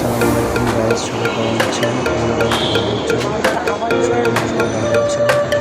আসসালামু আলাইকুম গাইস সবাই কেমন আছেন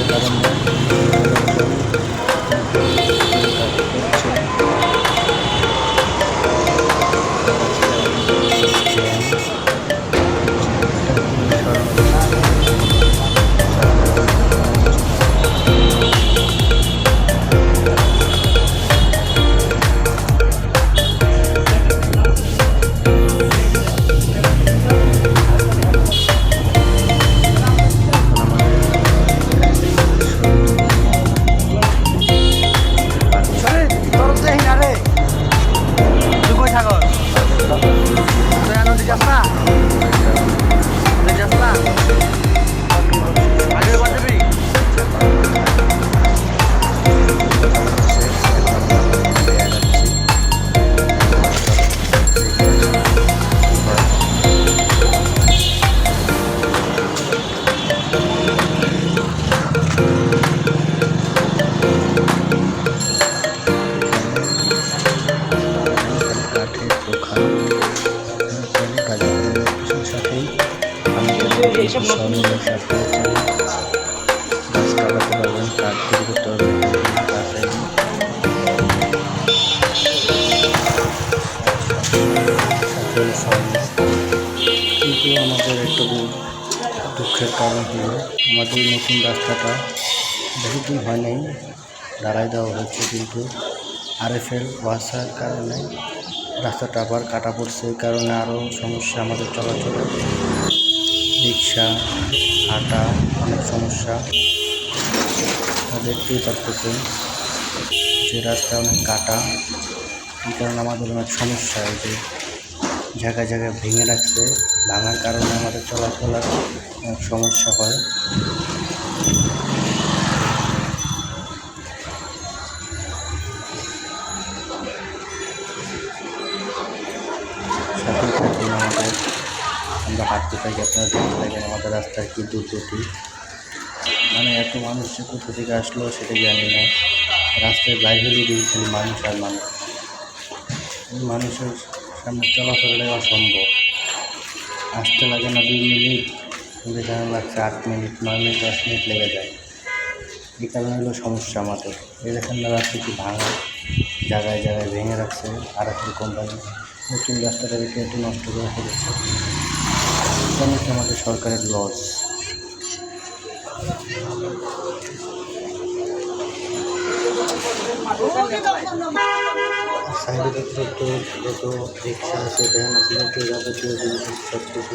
তোর সব মিলে কাজ গাছ কাঠ তৈরি করতে পারবেন কাঠের কিন্তু আমাদের একটু দুঃখের কারণ হলো, আমাদের নতুন রাস্তাটা বেশি দিন হয় নাই, দাঁড়াই দেওয়া হয়েছে কিন্তু আরএফএল ওয়াসার কারণে রাস্তাটা আবার কাটা পড়ছে, এই কারণে আরও সমস্যা আমাদের চলাচলে। রিক্সা, হাঁটা, অনেক সমস্যা। দেখতেই পারতেছেন যে রাস্তা অনেক কাটা। এই কারণে আমাদের অনেক সমস্যা এই যে জায়গায় জায়গায় ভেঙে রাখছে। ভাঙার কারণে আমাদের চলাচলার অনেক সমস্যা হয়। সাথে আমাদের। আমরা হাঁটতে থাকি আপনারা থাকেন রাস্তার কি দুর্গতি? মানে এত মানুষ কোথা থেকে আসলো সেটা জানি না। রাস্তায় বাইরে হলেই দেখি মানুষ আর মানুষ। মানুষের সামনে চলাফেরাটাই অসম্ভব। আসতে লাগে না দুই মিনিট যেন লাগছে আট মিনিট, নয় মিনিট, দশ মিনিট লেগে যায়। এই কারণে হলো সমস্যা আমাদের। এই দেখেন না, রাস্তা কি ভাঙা? জায়গায় জায়গায় ভেঙে রাখছে আর একটা কোম্পানি নতুন রাস্তাটাকে কেটে নষ্ট করে ফেলেছে। কি আমাদের সরকারের লস সাইডে যত রিক্সা আছে, ভ্যান আছে সব কিছু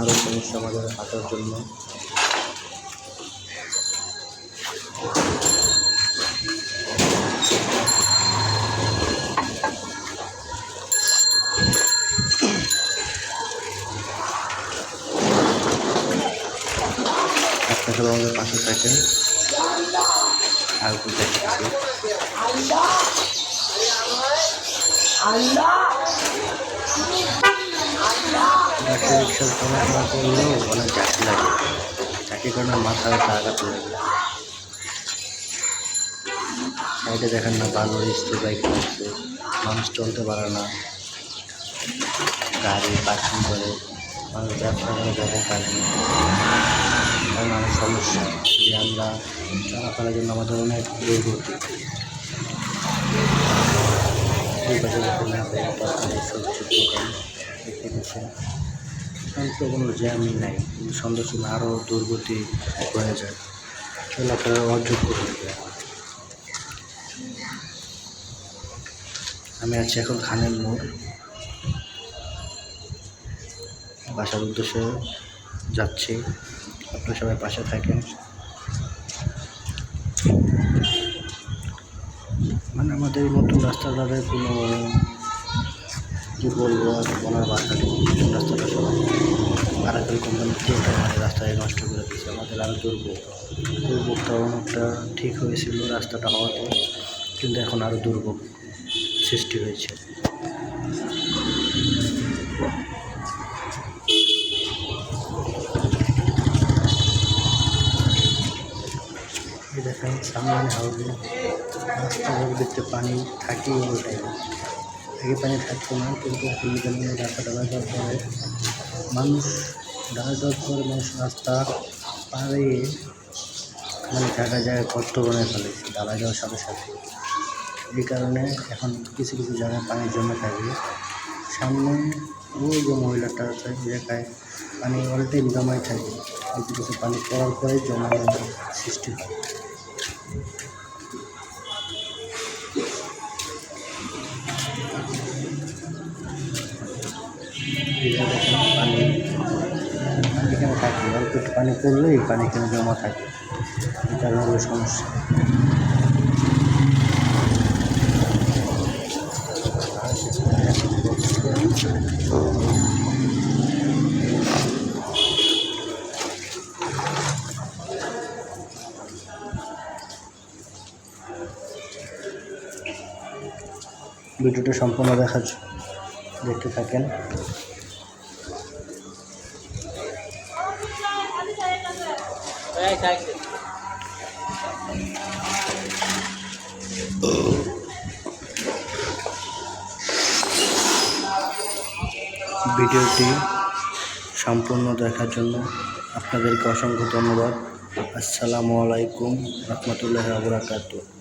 আরও সমস্যা আমাদের হাঁটার জন্য। আমাদের পাশে থাকেন আর দেখাচ্ছি অনেক লাগে। দেখেন না বাইক মানুষ চলতে পারে না। গাড়ি পার্কিং করে, মানুষ ব্যবসা করে জায়গায় কাজ অনেক সমস্যা। যে আমরা চলাফেরার জন্য আমাদের অনেক দুর্গতি পাচ্ছেন তো কোনো জ্যামই নাই। সময় আরও দুর্গতি হয়ে যায়। চলাফেরার অযোগ্য হয়ে যায়। আমি আছি এখন খানের মোড়। বাসার উদ্দেশ্যে যাচ্ছি। আপনারা সবাই পাশে থাকেন। মানে আমাদের নতুন রাস্তাটারে কোনো, কী বলব, আর বলার বাসা নেই। নতুন রাস্তাটা সবাই আরাকাল কোম্পানির তেলটা আমাদের রাস্তায় নষ্ট করে দিয়েছে। আমাদের আরও দুর্ভোগ। দুর্ভোগটা অনেকটা ঠিক হয়েছিল রাস্তাটা হওয়াতে, কিন্তু এখন আরও দুর্ভোগ সৃষ্টি হয়েছে। দেখেন সামনে হাউসে রাস্তাঘাট দেখতে পানি থাকি ওটাই আগে পানি থাকতো না, কিন্তু এখন রাস্তা ডালা দেওয়ার পরে মানুষ ডালা দেওয়ার পরে মানুষ রাস্তা পারে মানে জায়গায় জায়গায় গর্ত বানিয়ে ফেলেছে ডালা দেওয়ার সাথে সাথে। এই কারণে এখন কিছু কিছু জায়গায় পানি জমে থাকে। সামনে ওই যে মহিলাটা আছে জায়গায় পানি অল টাইম থাকে। কিছু কিছু পানি পড়ার পরে জমা সৃষ্টি হয়। পানি পড়লেই পানি এখানে জমা থাকে। এই কারণে হলো সমস্যা। ভিডিওটা সম্পূর্ণ দেখার জ- দেখতে থাকেন। ভিডিওটি সম্পূর্ণ দেখার জন্য আপনাদেরকে অসংখ্য ধন্যবাদ। আসসালামু আলাইকুম রহমতুল্লাহ আবরাকাতুহ